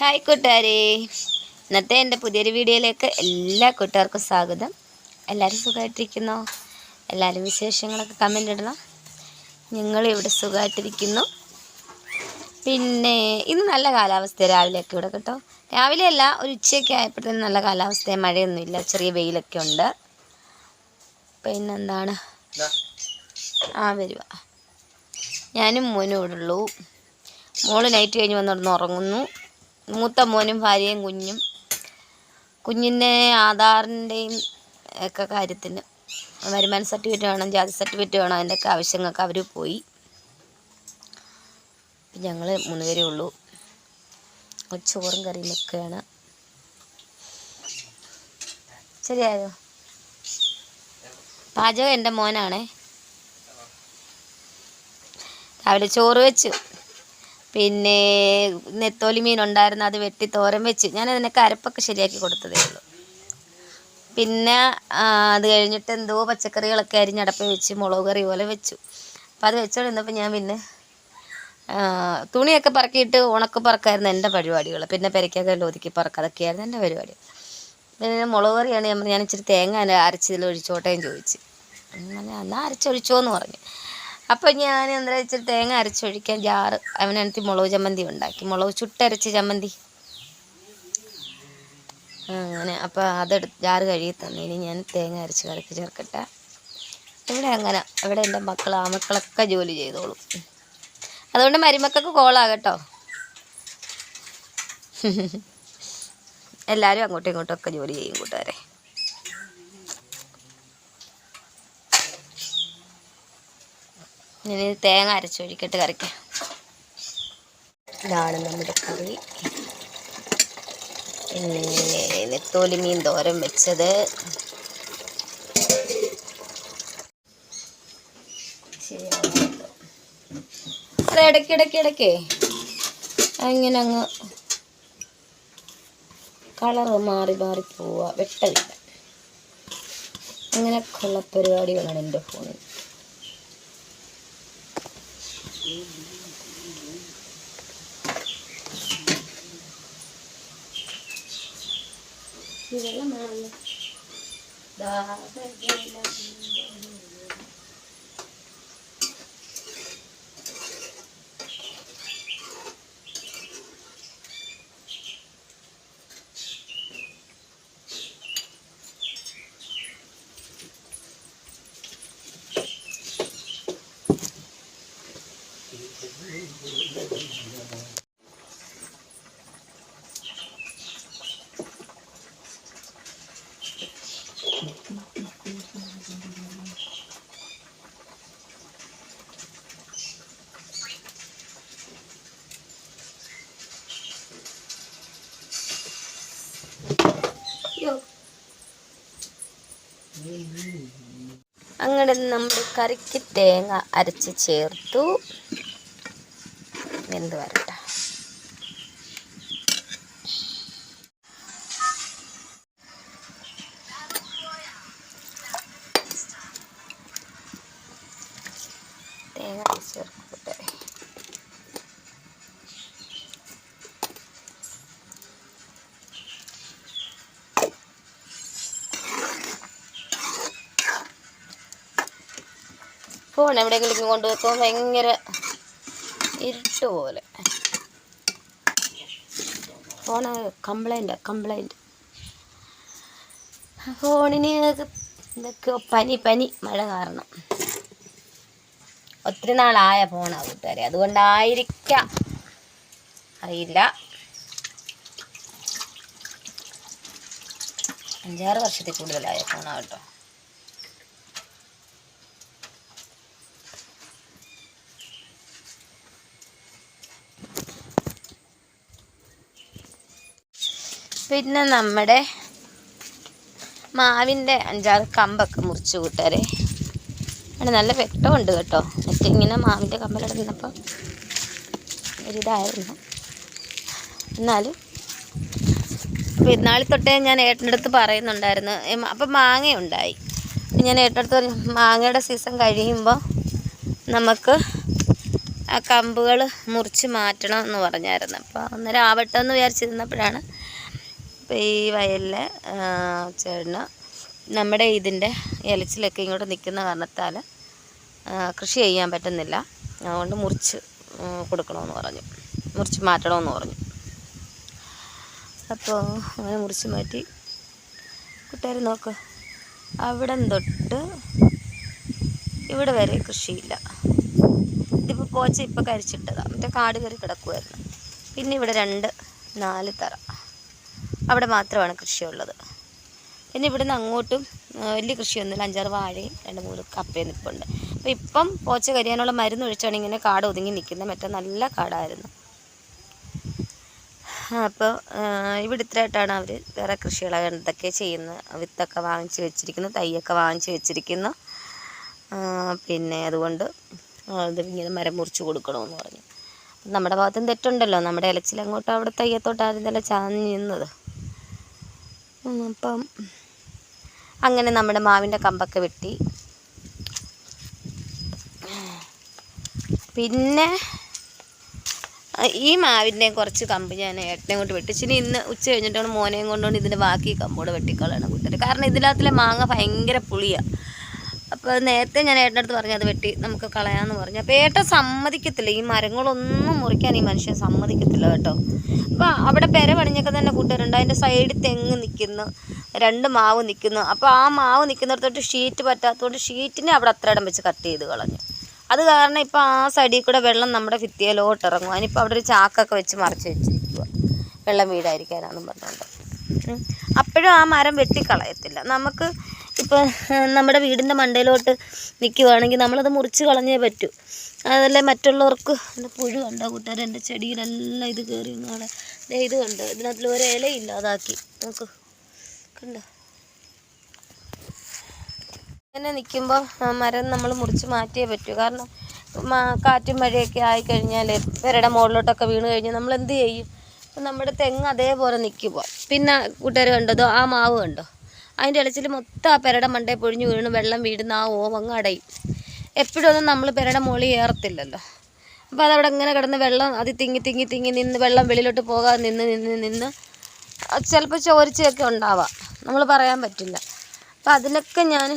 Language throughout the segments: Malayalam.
ഹായ് കൂട്ടുകാരെ. ഇന്നത്തെ എന്റെ പുതിയൊരു വീഡിയോയിലേക്ക് എല്ലാ കൂട്ടുകാർക്കും സ്വാഗതം. എല്ലാവരും സുഖമായിട്ടിരിക്കുന്നോ? എല്ലാവരും വിശേഷങ്ങളൊക്കെ കമന്റ് ഇടണം. ഞങ്ങളിവിടെ സുഖമായിട്ടിരിക്കുന്നു. പിന്നെ ഇന്ന് നല്ല കാലാവസ്ഥ രാവിലെയൊക്കെ ഇവിടെ കേട്ടോ. രാവിലെ അല്ല ഒരു ഉച്ചയൊക്കെ ആയപ്പോഴത്തേനും നല്ല കാലാവസ്ഥ മഴയൊന്നുമില്ല ചെറിയ വെയിലൊക്കെ ഉണ്ട്. പിന്നെന്താണ്? ആ വരുക ഞാനും മോനും ഇവിടെ ഉള്ളൂ. മോൾ നൈറ്റ് കഴിഞ്ഞ് വന്നിടന്ന് ഉറങ്ങുന്നു. മൂത്ത മോനും ഭാര്യയും കുഞ്ഞും. കുഞ്ഞിന്റെ ആധാറിന്റെയും ഒക്കെ കാര്യത്തിന് വരുമാന സർട്ടിഫിക്കറ്റ് വേണം ജാതി സർട്ടിഫിക്കറ്റ് വേണം അതിന്റെയൊക്കെ ആവശ്യങ്ങൾക്ക് അവർ പോയി. ഞങ്ങൾ മൂന്ന് പേരേ ഉള്ളൂ. ചോറും കറിയും ഒക്കെയാണ്. ശരിയായോ? പാചകം എന്റെ മോനാണേ. രാവിലെ ചോറ് വെച്ചു. പിന്നെ നെത്തോലി മീൻ ഉണ്ടായിരുന്നു അത് വെട്ടി തോരൻ വെച്ച്. ഞാൻ അതിനൊക്കെ അരപ്പൊക്കെ ശരിയാക്കി കൊടുത്തതേ ഉള്ളൂ. പിന്നെ അത് കഴിഞ്ഞിട്ട് എന്തോ പച്ചക്കറികളൊക്കെ അരിഞ്ഞടപ്പ് വെച്ച് മുളക് കറി പോലെ വെച്ചു. അപ്പം അത് വെച്ചോണ്ടിരുന്നപ്പോൾ ഞാൻ പിന്നെ തുണിയൊക്കെ പറക്കിയിട്ട് ഉണക്ക് പറക്കായിരുന്നു എന്റെ പരിപാടികൾ പിന്നെ പെരയ്ക്കൊക്കെ ഒതുക്കി പറക്കുക അതൊക്കെയായിരുന്നു എന്റെ പരിപാടി. പിന്നെ മുളക് കറിയാണ് ഞാൻ ഞാൻ ഇച്ചിരി തേങ്ങ അരച്ചതിൽ ഒഴിച്ചോട്ടേന്ന് ചോദിച്ച്. അങ്ങനെ എന്നാൽ അരച്ചൊഴിച്ചോ എന്ന് പറഞ്ഞു. അപ്പം ഞാൻ എന്താ വെച്ചാൽ തേങ്ങ അരച്ചൊഴിക്കാൻ ജാറ് അവനടുത്ത് മുളക് ചമ്മന്തി ഉണ്ടാക്കി. മുളക് ചുട്ടരച്ച് ചമ്മന്തി. അങ്ങനെ അപ്പോൾ അതെടുത്ത് ജാറ് കഴുകി തന്നെ. ഞാൻ തേങ്ങ അരച്ച് കറിക്ക് ചേർക്കട്ടെ. ഇവിടെ അങ്ങനെ ഇവിടെ എന്റെ മക്കൾ ആ മക്കളൊക്കെ ജോലി ചെയ്തോളും. അതുകൊണ്ട് മരുമക്കൾക്ക് കോളാകട്ടോ. എല്ലാവരും അങ്ങോട്ടും ഇങ്ങോട്ടും ഒക്കെ ജോലി ചെയ്യും കൂട്ടുകാരെ. ഇനി തേങ്ങ അരച്ചൊഴിക്കട്ട് കറിക്ക്. ഇതാണ് നമ്മുടെ കറി. പിന്നെ നെത്തോലി മീൻ തോരൻ വെച്ചത്. അത് ഇടയ്ക്കിടയ്ക്ക് ഇടയ്ക്കേ അങ്ങനെ അങ്ങ് കളറ് മാറി മാറി പോവുക. വെട്ടമില്ല അങ്ങനെയൊക്കെയുള്ള പരിപാടികളാണ് എന്റെ ഫോണിൽ. Hindi na naman. da na അങ്ങനെ നമ്മൾ കറിക്ക് തേങ്ങ അരച്ച് ചേർത്തു. എന്ത് വരട്ടെ. തേങ്ങ ചേർക്കട്ടെ. ഫോൺ എവിടെയെങ്കിലും കൊണ്ടുവെക്കുമ്പോൾ ഭയങ്കര ഇരുട്ട് പോലെ. ഫോൺ കംപ്ലൈന്റ് കംപ്ലൈന്റ് ഫോണിന് എന്തൊക്കെയോ പനി പനി മഴ കാരണം. ഒത്തിരി നാളായ ഫോണാണ് കൂട്ടുകാരെ. അതുകൊണ്ടായിരിക്കാം. അറിയില്ല. അഞ്ചാറ് വർഷത്തിൽ കൂടുതലായ ഫോണാണ് കേട്ടോ. പിന്നെ നമ്മുടെ മാവിന്റെ അഞ്ചാറ് കമ്പൊക്കെ മുറിച്ച് കൂട്ടുകാരെ. അവിടെ നല്ല വെട്ടമുണ്ട് കേട്ടോ. മറ്റേ ഇങ്ങനെ മാവിന്റെ കമ്പലവിടെ നിന്നപ്പോൾ ഒരിതായിരുന്നു. എന്നാലും പെരുന്നാളിൽ തൊട്ടേ ഞാൻ ഏട്ടന്റെ അടുത്ത് പറയുന്നുണ്ടായിരുന്നു. അപ്പം മാങ്ങയുണ്ടായി. ഞാൻ ഏട്ടടുത്ത് പറഞ്ഞു മാങ്ങയുടെ സീസൺ കഴിയുമ്പോൾ നമുക്ക് ആ കമ്പുകൾ മുറിച്ച് മാറ്റണം എന്ന് പറഞ്ഞായിരുന്നു. അപ്പോൾ അന്നേരം ആവട്ടെ എന്ന് വിചാരിച്ചിരുന്നപ്പോഴാണ് ഇപ്പോൾ ഈ വയലിലെ ചേട്ടന് നമ്മുടെ ഇതിന്റെ ഇലച്ചിലൊക്കെ ഇങ്ങോട്ട് നിൽക്കുന്ന കാരണത്താൽ കൃഷി ചെയ്യാൻ പറ്റുന്നില്ല. അതുകൊണ്ട് മുറിച്ച് കൊടുക്കണമെന്ന് പറഞ്ഞു. മുറിച്ച് മാറ്റണമെന്ന് പറഞ്ഞു. അപ്പോൾ അങ്ങനെ മുറിച്ച് മാറ്റി. കൂട്ടുകാർ നോക്ക്. അവിടെ തൊട്ട് ഇവിടെ വരെ കൃഷിയില്ല. ഇതിപ്പോൾ പോച്ച ഇപ്പോൾ കരിച്ചിട്ടതാണ് മറ്റേ കാട് കയറി കിടക്കുമായിരുന്നു പിന്നെ ഇവിടെ രണ്ട് നാല് തറ. അവിടെ മാത്രമാണ് കൃഷിയുള്ളത്. പിന്നെ ഇവിടെ നിന്ന് അങ്ങോട്ടും വലിയ കൃഷിയൊന്നുമില്ല. അഞ്ചാറ് വാഴയും രണ്ട് മൂന്ന് കപ്പയും നിൽപ്പുണ്ട് അപ്പോൾ ഇപ്പം പോച്ച കരിയാനുള്ള മരുന്ന് ഒഴിച്ചാണ് ഇങ്ങനെ കാട് ഒതുങ്ങി നിൽക്കുന്നത്. മറ്റേ നല്ല കാടായിരുന്നു. അപ്പോൾ ഇവിടെ ഇത്രയായിട്ടാണ് അവർ വേറെ കൃഷികളൊക്കെ എന്തൊക്കെ ചെയ്യുന്നത്. വിത്തൊക്കെ വാങ്ങിച്ച് വെച്ചിരിക്കുന്നു തൈയൊക്കെ വാങ്ങിച്ച് വെച്ചിരിക്കുന്നു. പിന്നെ അതുകൊണ്ട് അത് ഇങ്ങനെ മരം മുറിച്ച് കൊടുക്കണമെന്ന് പറഞ്ഞു. നമ്മുടെ ഭാഗത്തും തെറ്റുണ്ടല്ലോ. നമ്മുടെ ഇലച്ചിൽ അങ്ങോട്ട് അവിടെ തയ്യത്തോട്ടായിരുന്നല്ലോ ചാഞ്ഞ് നിന്നത്. അപ്പം അങ്ങനെ നമ്മുടെ മാവിന്റെ കമ്പൊക്കെ വെട്ടി. പിന്നെ ഈ മാവിന്റെ കുറച്ച് കമ്പ് ഞാൻ ഏട്ടനെ കൊണ്ട് വെട്ടിച്ച് ഇനി ഇന്ന് ഉച്ച കഴിഞ്ഞിട്ടാണ് മോനെയും കൊണ്ടുകൊണ്ട് ഇതിന്റെ ബാക്കി കമ്പോട് വെട്ടിക്കളയണം കൂട്ടർ കാരണം ഇതിനകത്തിലെ മാങ്ങ ഭയങ്കര പുളിയാണ് അപ്പോൾ നേരത്തെ ഞാൻ ഏട്ടന്റെ അടുത്ത് പറഞ്ഞു അത് വെട്ടി നമുക്ക് കളയാമെന്ന് പറഞ്ഞു. അപ്പോൾ ഏട്ടൻ സമ്മതിക്കത്തില്ല. ഈ മരങ്ങളൊന്നും മുറിക്കാൻ ഈ മനുഷ്യൻ സമ്മതിക്കത്തില്ല കേട്ടോ. അപ്പോൾ അവിടെ പെര പണിഞ്ഞൊക്കെ തന്നെ കൂട്ടുകാരുണ്ട്. അതിന്റെ സൈഡിൽ തെങ്ങ് നിൽക്കുന്നു രണ്ട് മാവ് നിൽക്കുന്നു അപ്പോൾ ആ മാവ് നിൽക്കുന്നിടത്തോട്ട് ഷീറ്റ് പറ്റാത്തതുകൊണ്ട് ഷീറ്റിനെ അവിടെ അത്ര ഇടം വെച്ച് കട്ട് ചെയ്ത് കളഞ്ഞു. അത് കാരണം ഇപ്പോൾ ആ സൈഡിൽ കൂടെ വെള്ളം നമ്മുടെ ഭിത്തിയിലോട്ട് ഇറങ്ങും. അതിനിപ്പോൾ അവിടെ ഒരു ചാക്കൊക്കെ വെച്ച് മറച്ച് വെച്ചിരിക്കുക വെള്ളം വീടായിരിക്കാനാണെന്നും പറഞ്ഞുകൊണ്ട്. അപ്പോഴും ആ മരം വെട്ടിക്കളയത്തില്ല. നമുക്ക് ഇപ്പോൾ നമ്മുടെ വീടിന്റെ മണ്ടയിലോട്ട് നിൽക്കുവാണെങ്കിൽ നമ്മളത് മുറിച്ച് കളഞ്ഞേ പറ്റൂ. അതല്ലേ മറ്റുള്ളവർക്ക് എന്റെ പുഴു കണ്ടോ കൂട്ടുകാരെ? എന്റെ ചെടിയിലെല്ലാം ഇത് കയറി നാളെ ഇത് കണ്ടോ? ഇതിനകത്തിൽ ഒരു ഇലയില്ല അതാക്കി നോക്ക്. കണ്ടോ? ഇങ്ങനെ നിൽക്കുമ്പോൾ മരം നമ്മൾ മുറിച്ച് മാറ്റിയേ പറ്റൂ. കാരണം കാറ്റും മഴയൊക്കെ ആയിക്കഴിഞ്ഞാൽ പെരയുടെ മുകളിലോട്ടൊക്കെ വീണ് കഴിഞ്ഞാൽ നമ്മൾ എന്ത് ചെയ്യും നമ്മുടെ തെങ്ങ് അതേപോലെ നിൽക്കുമ്പോൾ പിന്നെ കൂട്ടുകാർ കണ്ടതോ? ആ മാവ് കണ്ടോ? അതിന്റെ ഇടച്ചിൽ മൊത്തം ആ പെരയുടെ മണ്ടയിൽ പൊഴിഞ്ഞു വീണ് വെള്ളം വീടുന്ന ആ ഓവ് അങ്ങ് അടയും എപ്പോഴും ഒന്നും നമ്മൾ പെരയുടെ മുകളിൽ ഏറത്തില്ലല്ലോ. അപ്പോൾ അതവിടെ ഇങ്ങനെ കിടന്ന് വെള്ളം അത് തിങ്ങി തിങ്ങി തിങ്ങി നിന്ന് വെള്ളം വെളിയിലോട്ട് പോകാതെ നിന്ന് നിന്ന് നിന്ന് ചിലപ്പോൾ ചോരിച്ചയൊക്കെ ഉണ്ടാവാം. നമ്മൾ പറയാൻ പറ്റില്ല. അപ്പോൾ അതിനൊക്കെ ഞാൻ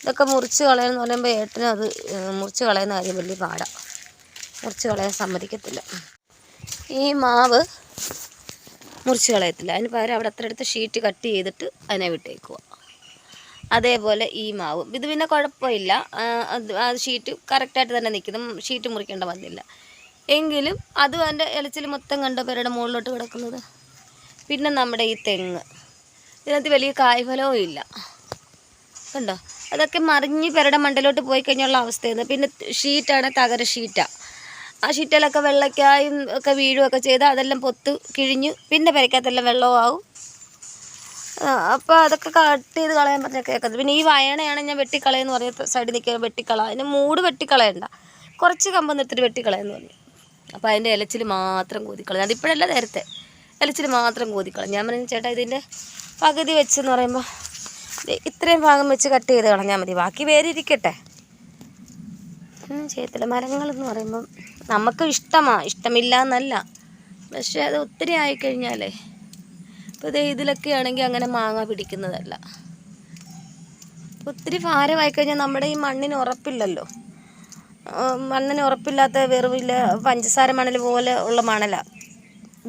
ഇതൊക്കെ മുറിച്ച് കളയെന്ന് പറയുമ്പോൾ ഏട്ടനും അത് മുറിച്ച് കളയുന്ന കാര്യം വലിയ പാടാണ് മുറിച്ച് കളയാൻ സമ്മതിക്കത്തില്ല. ഈ മാവ് മുറിച്ച് കളയത്തില്ല. അതിന് പകരം അവിടെ അത്ര അടുത്ത് ഷീറ്റ് കട്ട് ചെയ്തിട്ട് അതിനെ വിട്ടേക്കുക അതേപോലെ ഈ മാവ്. ഇത് പിന്നെ കുഴപ്പമില്ല. ആ, ഷീറ്റ് കറക്റ്റായിട്ട് തന്നെ നിൽക്കുന്നു. ഷീറ്റ് മുറിക്കേണ്ട വന്നില്ല എങ്കിലും അതും അതിന്റെ ഇലച്ചിൽ മൊത്തം കണ്ട പേരുടെ മുകളിലോട്ട് കിടക്കുന്നത്? പിന്നെ നമ്മുടെ ഈ തെങ്ങ്. ഇതിനകത്ത് വലിയ കായ്ഫലവും ഇല്ല. കണ്ടോ? അതൊക്കെ മറിഞ്ഞ് പെരയുടെ മണ്ടയിലോട്ട് പോയി കഴിഞ്ഞുള്ള അവസ്ഥയാണ് പിന്നെ ഷീറ്റാണ് തകര ഷീറ്റാണ് ആ ഷീറ്റിലൊക്കെ വെള്ളക്കായും ഒക്കെ വീഴുകയൊക്കെ ചെയ്ത് അതെല്ലാം പൊത്ത് കിഴിഞ്ഞ് പിന്നെ പെരയ്ക്കകത്തെല്ലാം വെള്ളവും ആവും. അപ്പോൾ അതൊക്കെ കട്ട് ചെയ്ത് കളയാൻ പറഞ്ഞ കേൾക്കുന്നത് പിന്നെ ഈ വയണയാണ് ഞാൻ വെട്ടിക്കളയെന്ന് പറഞ്ഞ സൈഡിൽ നിൽക്കുക വെട്ടിക്കള. അതിന്റെ മൂട് വെട്ടിക്കളയണ്ട. കുറച്ച് കമ്പ് നിർത്തിട്ട് വെട്ടിക്കളയെന്ന് പറഞ്ഞു. അപ്പോൾ അതിന്റെ ഇലച്ചിൽ മാത്രം കോതിക്കളഞ്ഞു അതിപ്പോഴല്ല നേരത്തെ. ഇലച്ചിൽ മാത്രം കോതിക്കളഞ്ഞു ഞാൻ പറഞ്ഞു ചേട്ടാ ഇതിന്റെ പകുതി വെച്ചെന്ന് പറയുമ്പോൾ ഇത്രയും ഭാഗം വെച്ച് കട്ട് ചെയ്ത് കളഞ്ഞാൽ മതി. ബാക്കി വേരിരിക്കട്ടെ. ചെയ്യത്തില്ല. മരങ്ങളെന്ന് പറയുമ്പം നമുക്ക് ഇഷ്ടമാ ഇഷ്ടമില്ല എന്നല്ല പക്ഷേ അത് ഒത്തിരി ആയിക്കഴിഞ്ഞാലേ ഇപ്പോൾ ഇത് ഇതിലൊക്കെ ആണെങ്കിൽ അങ്ങനെ മാങ്ങ പിടിക്കുന്നതല്ല. ഒത്തിരി ഭാരമായി കഴിഞ്ഞാൽ നമ്മുടെ ഈ മണ്ണിന് ഉറപ്പില്ലല്ലോ. മണ്ണിന് ഉറപ്പില്ലാത്ത വെറുവില്ല പഞ്ചസാര മണൽ പോലെ ഉള്ള മണലാണ്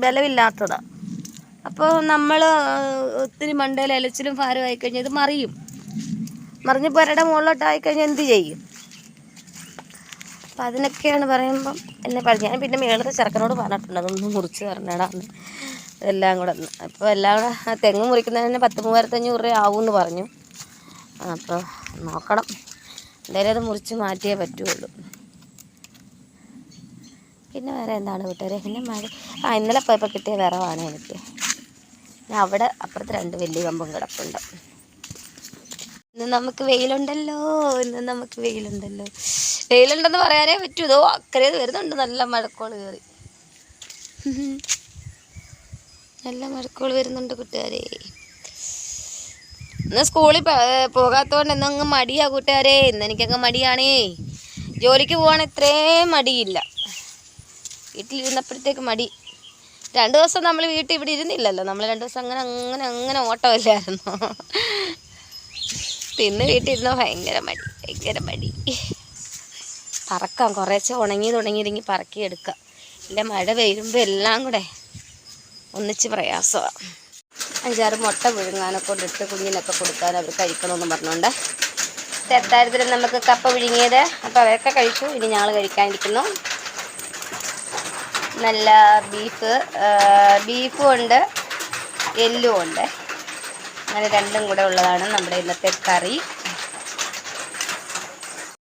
ബലമില്ലാത്തതാണ് അപ്പോൾ നമ്മൾ ഒത്തിരി മണ്ടയിൽ ഇലച്ചിലും ഭാരമായി കഴിഞ്ഞാൽ ഇത് മറിയും. മറിഞ്ഞ് പുരയുടെ മുകളിലോട്ടായി കഴിഞ്ഞാൽ എന്ത് ചെയ്യും? അപ്പം അതിനൊക്കെയാണ് പറയുമ്പം എന്നെ പറഞ്ഞു ഞാൻ പിന്നെ മേളത്തെ ചെറുക്കനോട് പറഞ്ഞിട്ടുണ്ട് അതൊന്നും മുറിച്ച് തരണേടാന്ന് എല്ലാം കൂടെ അപ്പോൾ എല്ലാം കൂടെ തെങ്ങ് മുറിക്കുന്നതിന് പത്ത് മൂവായിരത്തഞ്ഞൂറ് രൂപ ആവുമെന്ന് പറഞ്ഞു. അപ്പോൾ നോക്കണം. എന്തായാലും അത് മുറിച്ച് മാറ്റിയേ പറ്റുള്ളൂ. പിന്നെ വേറെ എന്താണ് കൂട്ടുകാരെ പിന്നെ മഴ ആ ഇന്നലെ പോയപ്പോൾ കിട്ടിയ വിറവാണ് എനിക്ക്. പിന്നെ അവിടെ അപ്പുറത്ത് രണ്ട് വലിയ കമ്പും കിടപ്പുണ്ട്. ഇന്ന് നമുക്ക് വെയിലുണ്ടല്ലോ ഇന്ന് നമുക്ക് വെയിലുണ്ടല്ലോ. വെയിലുണ്ടെന്ന് പറയാനേ പറ്റൂ. ഇതോ അക്കരെ വരുന്നുണ്ട്. നല്ല മഴക്കോൾ കയറി. നല്ല മഴക്കോൾ വരുന്നുണ്ട് കൂട്ടുകാരെ. ഇന്ന് സ്കൂളിൽ പോകാത്തതുകൊണ്ട് ഇന്നങ്ങ് മടിയാ കൂട്ടുകാരെ. ഇന്ന് എനിക്കങ്ങ് മടിയാണേ. ജോലിക്ക് പോകാൻ ഇത്രയും മടിയില്ല. വീട്ടിലിരുന്നപ്പോഴത്തേക്ക് മടി. രണ്ട് ദിവസം നമ്മൾ വീട്ടിൽ ഇവിടെ ഇരുന്നില്ലല്ലോ. നമ്മൾ രണ്ട് ദിവസം അങ്ങനെ അങ്ങനെ അങ്ങനെ ഓട്ടമില്ലായിരുന്നു? തിന്ന് കിട്ടിയിരുന്ന ഭയങ്കര മടി ഭയങ്കര മടി. പറക്കാം കുറേശ്ശെ ഉണങ്ങി തുടങ്ങിയിരുന്നെങ്കിൽ പറക്കി എടുക്കാം. ഇല്ല മഴ വരുമ്പോൾ എല്ലാം കൂടെ ഒന്നിച്ച് പ്രയാസമാണ് അഞ്ചാറ് മുട്ട വിഴുങ്ങാനൊക്കെ കൊണ്ടിട്ട് കുഞ്ഞിനൊക്കെ കൊടുക്കാൻ അവർ കഴിക്കണമെന്ന് പറഞ്ഞുകൊണ്ട് തെത്താരത്തിൽ നമുക്ക് കപ്പ വിഴുങ്ങിയത് അപ്പോൾ അവരൊക്കെ കഴിച്ചു. ഇനി ഞങ്ങൾ കഴിക്കാനിരിക്കുന്നു. നല്ല ബീഫ് ബീഫും ഉണ്ട് എല്ലും ഉണ്ട്. അങ്ങനെ രണ്ടും കൂടെ ഉള്ളതാണ് നമ്മുടെ ഇന്നത്തെ കറി.